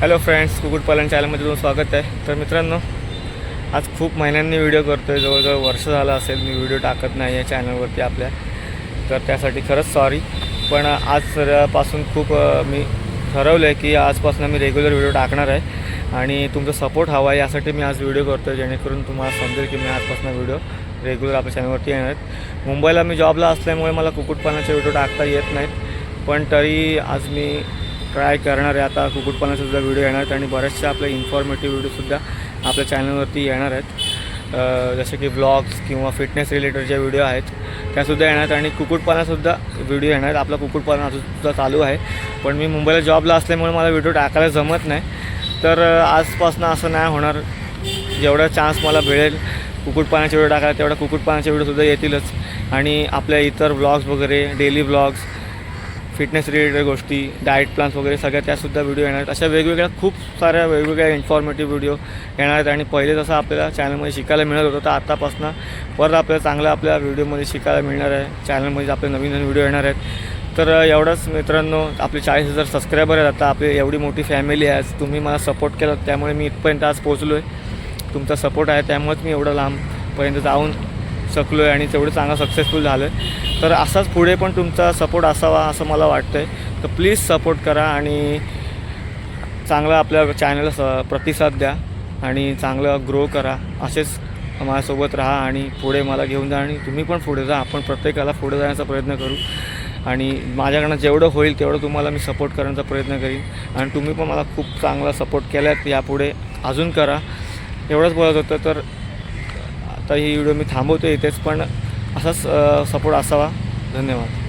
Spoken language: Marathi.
हॅलो फ्रेंड्स कुकुटपालन चॅनलमध्ये तुमचं स्वागत आहे. तर मित्रांनो आज खूप महिन्यांनी व्हिडिओ करतो आहे जवळजवळ वर्ष झालं असेल मी व्हिडिओ टाकत नाही आहे चॅनलवरती आपल्या. तर त्यासाठी खरंच सॉरी पण आजपासून खूप मी ठरवलं आहे की आजपासून मी रेग्युलर व्हिडिओ टाकणार आहे. आणि तुमचा सपोर्ट हवा आहे यासाठी मी आज व्हिडिओ करतो आहे जेणेकरून तुम्हाला समजेल की मी आजपासून व्हिडिओ रेग्युलर आपल्या चॅनलवरती येणार आहेत मुंबईला मी जॉबला असल्यामुळे मला कुक्कुटपालनाचे व्हिडिओ टाकता येत नाहीत. पण तरी आज मी ट्राय करणार आहे. आता कुक्कुटपालनाचासुद्धा व्हिडिओ येणार आहेत आणि बऱ्याचशा आपले इन्फॉर्मेटिव्ह व्हिडिओसुद्धा आपल्या चॅनलवरती येणार आहेत. जसे की व्लॉग्स किंवा फिटनेस रिलेटेड ज्या व्हिडिओ आहेत त्यासुद्धा येणार आहेत आणि कुक्कुटपालनासुद्धा व्हिडिओ येणार आहेत. आपला कुक्कुटपालन चालू आहे. पण मी मुंबईला जॉबला असल्यामुळे मला व्हिडिओ टाकायला जमत नाही. तर आजपासून असं नाही होणार. जेवढा चान्स मला मिळेल कुक्कुटपालनाचे व्हिडिओ टाकायला तेवढा कुक्कुटपालनाचे व्हिडिओसुद्धा येतीलच. आणि आपल्या इतर व्लॉग्स वगैरे डेली व्लॉग्स फिटनेस रिलेटेड गोष्टी डाएट प्लान्स वगैरे सगळ्या त्यासुद्धा व्हिडिओ येणार आहेत. अशा वेगवेगळ्या खूप साऱ्या वेगवेगळ्या इन्फॉर्मेटिव्ह व्हिडिओ येणार आहेत. आणि पहिले जसं आपल्याला चॅनलमध्ये शिकायला मिळत होतं तर आतापासून परत आपल्याला चांगलं आपल्या व्हिडिओमध्ये शिकायला मिळणार आहे. चॅनलमध्ये आपले नवीन नवीन व्हिडिओ येणार आहेत. तर एवढंच मित्रांनो आपले चाळीस हजार सबस्क्रायबर आहेत. आता आपली एवढी मोठी फॅमिली आहे. आज तुम्ही मला सपोर्ट केला त्यामुळे मी इथपर्यंत आज पोहोचलो आहे तुमचा सपोर्ट आहे त्यामुळेच मी एवढं लांबपर्यंत जाऊन शकलो आहे आणि तेवढं चांगलं सक्सेसफुल झालं आहे तर असाच पुढे पण तुमचा सपोर्ट असावा असं मला वाटतं आहे तर प्लीज सपोर्ट करा आणि चांगलं आपल्या चॅनलला स प्रतिसाद द्या आणि चांगलं ग्रो करा. असेच माझ्यासोबत राहा आणि पुढे मला घेऊन जा आणि तुम्ही पण पुढे जा. आपण प्रत्येकाला पुढे जाण्याचा प्रयत्न करू. आणि माझ्याकडनं जेवढं होईल तेवढं तुम्हाला मी सपोर्ट करण्याचा प्रयत्न करीन. आणि तुम्ही पण मला खूप चांगला सपोर्ट केल्यात यापुढे अजून करा. एवढंच बोलत होतं तर आता ही व्हिडिओ मी थांबवतो इथेच. पण असाच सपोर्ट असावा. धन्यवाद.